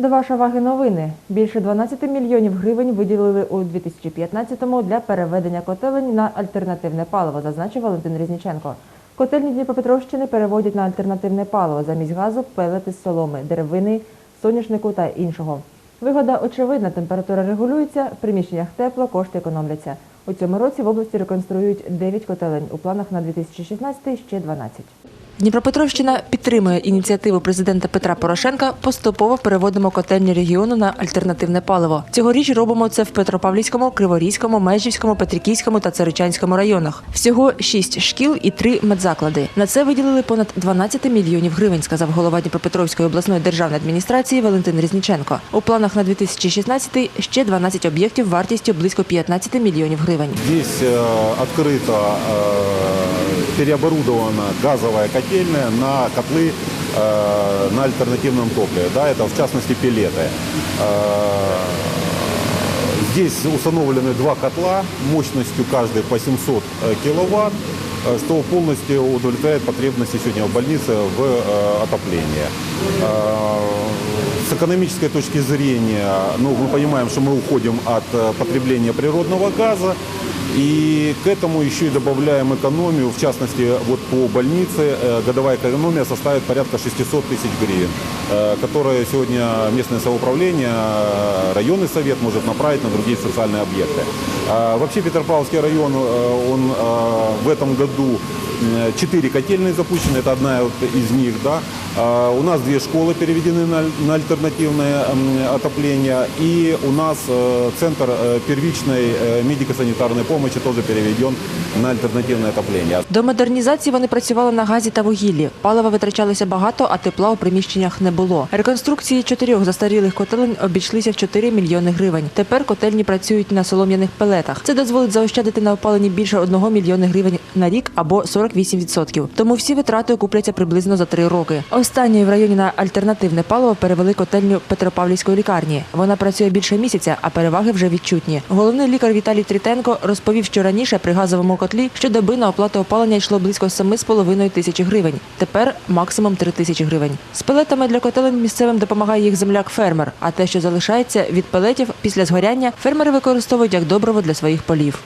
До вашої уваги новини. Більше 12 мільйонів гривень виділили у 2015-му для переведення котелень на альтернативне паливо, зазначив Валентин Різніченко. Котельні Дніпропетровщини переводять на альтернативне паливо замість газу пелети з соломи, деревини, соняшнику та іншого. Вигода очевидна, температура регулюється, в приміщеннях тепло, кошти економляться. У цьому році в області реконструюють 9 котелень, у планах на 2016 ще 12. Дніпропетровщина підтримує ініціативу президента Петра Порошенка. Поступово переводимо котельні регіону на альтернативне паливо. Цьогоріч робимо це в Петропавлівському, Криворізькому, Межівському, Петриківському та Царичанському районах. Всього шість шкіл і три медзаклади. На це виділили понад 12 мільйонів гривень, сказав голова Дніпропетровської обласної державної адміністрації Валентин Різніченко. У планах на 2016 ще 12 об'єктів вартістю близько 15 мільйонів гривень. Здесь э, открыто э, переоборудована газовая котельная на котлы э, на альтернативном топливе. Да, это в частности пелеты. Э, Здесь установлены два котла мощностью каждый по 700 э, киловатт, э, что полностью удовлетворяет потребности сегодня в больнице в э, отоплении. Э, С экономической точки зрения, ну, мы понимаем, что мы уходим от э, потребления природного газа, и к этому еще и добавляем экономию, в частности, вот по больнице э, годовая экономия составит порядка 600 тысяч гривен, э, которые сегодня местное самоуправление, э, районный совет может направить на другие социальные объекты. А Вообще Петропавловский район, он в этом году м, четыре котельные запущены, это одна из них, да. А У нас две школы переведены на, на альтернативное м, отопление, и у нас э, центр э, первичной э, медико-санитарной помощи тоже переведен на альтернативное отопление. До модернізації вони працювали на газі та вугіллі. Палива витрачалося багато, а тепла у приміщеннях не було. Реконструкції чотирьох застарілих котелень обійшлися в 4 мільйони гривень. Тепер котельні працюють на солом'яних пелетах. Це дозволить заощадити на опаленні більше 1 мільйона гривень на рік або 48%. Тому всі витрати окупляться приблизно за три роки. Останньою в районі на альтернативне паливо перевели котельню Петропавлівської лікарні. Вона працює більше місяця, а переваги вже відчутні. Головний лікар Віталій Трітенко розповів, що раніше при газовому котлі щодоби на оплату опалення йшло близько 7,5 тисячі гривень. Тепер максимум 3 тисячі гривень. З пелетами для котелень місцевим допомагає їх земляк-фермер. А те, що залишається від пелетів після згоряння, фермери використовують як добриво для своїх полів.